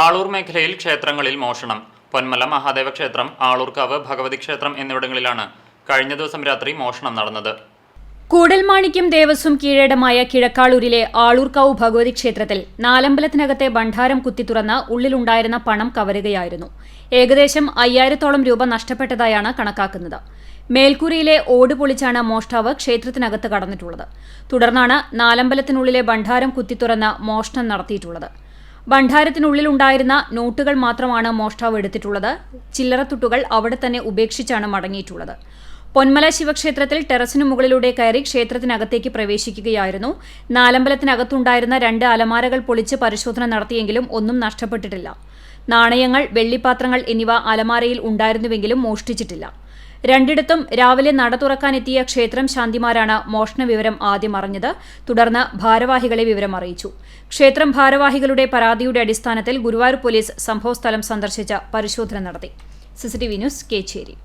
ആളൂർ മേഖലയിൽ ക്ഷേത്രങ്ങളിൽ മോഷണം. പൊന്മല മഹാദേവ ക്ഷേത്രം ആളൂർക്കാവ് ഭഗവതി ക്ഷേത്രം എന്നിവിടങ്ങളിലാണ് കഴിഞ്ഞ ദിവസം രാത്രി മോഷണം നടന്നത്. കൂടൽമാണിക്യം ദേവസ്വം കീഴടമായ കിഴക്കാളൂരിലെ ആളൂർക്കാവ് ഭഗവതി ക്ഷേത്രത്തിൽ നാലമ്പലത്തിനകത്തെ ഭണ്ഡാരം കുത്തി തുറന്ന് ഉള്ളിലുണ്ടായിരുന്ന പണം കവരുകയായിരുന്നു. ഏകദേശം അയ്യായിരത്തോളം രൂപ നഷ്ടപ്പെട്ടതായാണ് കണക്കാക്കുന്നത്. മേൽക്കൂരയിലെ ഓട് പൊളിച്ചാണ് മോഷ്ടാവ് ക്ഷേത്രത്തിനകത്ത് കടന്നിട്ടുള്ളത്. തുടർന്നാണ് നാലമ്പലത്തിനുള്ളിലെ ഭണ്ഡാരം കുത്തി തുറന്ന് മോഷണം നടത്തിയിട്ടുള്ളത്. ഭണ്ഡാരത്തിനുള്ളിലുണ്ടായിരുന്ന നോട്ടുകൾ മാത്രമാണ് മോഷ്ടാവ് എടുത്തിട്ടുള്ളത്. ചില്ലറത്തുട്ടുകൾ അവിടെ തന്നെ ഉപേക്ഷിച്ചാണ് മടങ്ങിയിട്ടുള്ളത്. പൊന്മല ശിവക്ഷേത്രത്തിൽ ടെറസിനു മുകളിലൂടെ കയറി ക്ഷേത്രത്തിനകത്തേക്ക് പ്രവേശിക്കുകയായിരുന്നു. നാലമ്പലത്തിനകത്തുണ്ടായിരുന്ന രണ്ട് അലമാരകൾ പൊളിച്ച് പരിശോധന നടത്തിയെങ്കിലും ഒന്നും നഷ്ടപ്പെട്ടിട്ടില്ല. നാണയങ്ങൾ വെള്ളിപ്പാത്രങ്ങൾ എന്നിവ അലമാരയിൽ ഉണ്ടായിരുന്നുവെങ്കിലും മോഷ്ടിച്ചിട്ടില്ല. രണ്ടിടത്തും രാവിലെ നട തുറക്കാനെത്തിയ ക്ഷേത്രം ശാന്തിമാരാണ് മോഷണ വിവരം ആദ്യം അറിഞ്ഞത്. തുടർന്ന് ഭാരവാഹികളെ വിവരം അറിയിച്ചു. ക്ഷേത്രം ഭാരവാഹികളുടെ പരാതിയുടെ അടിസ്ഥാനത്തിൽ ഗുരുവായൂർ പോലീസ് സംഭവസ്ഥലം സന്ദർശിച്ച് പരിശോധന നടത്തി. CCTV news Kechery.